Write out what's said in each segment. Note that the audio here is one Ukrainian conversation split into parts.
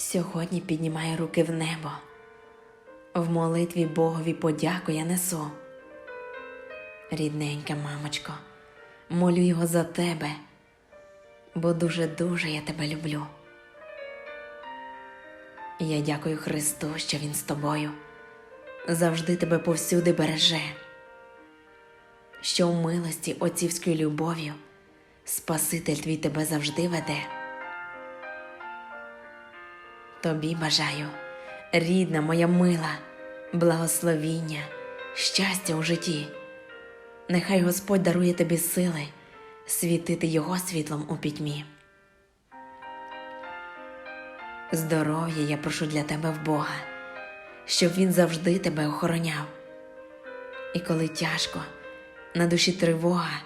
Сьогодні піднімаю руки в небо. В молитві Богові подяку я несу. Рідненька мамочко, молю його за тебе, бо дуже-дуже я тебе люблю. Я дякую Христу, що Він з тобою, завжди тебе повсюди береже, що в милості отцівською любов'ю Спаситель твій тебе завжди веде. Тобі бажаю, рідна моя мила, благословіння, щастя у житті. Нехай Господь дарує тобі сили світити Його світлом у пітьмі. Здоров'я я прошу для тебе в Бога, щоб Він завжди тебе охороняв. І коли тяжко, на душі тривога,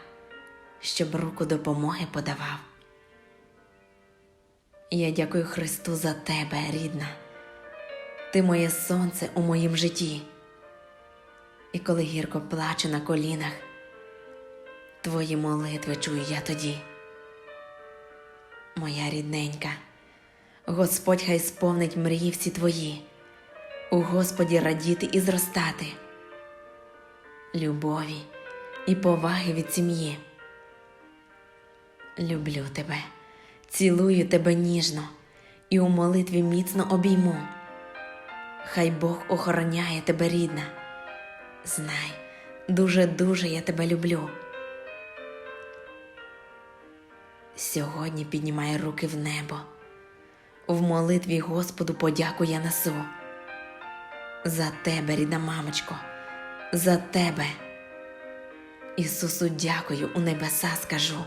щоб руку допомоги подавав. Я дякую Христу за тебе, рідна. Ти моє сонце у моїм житті. І коли гірко плачу на колінах, твої молитви чую я тоді. Моя рідненька, Господь хай сповнить мрії всі твої, у Господі радіти і зростати, любові і поваги від сім'ї. Люблю тебе, цілую тебе ніжно і у молитві міцно обійму. Хай Бог охороняє тебе, рідна. Знай, дуже-дуже я тебе люблю. Сьогодні піднімай руки в небо. В молитві Господу подяку я несу. За тебе, рідна мамочко, за тебе. Ісусу, дякую у небеса скажу.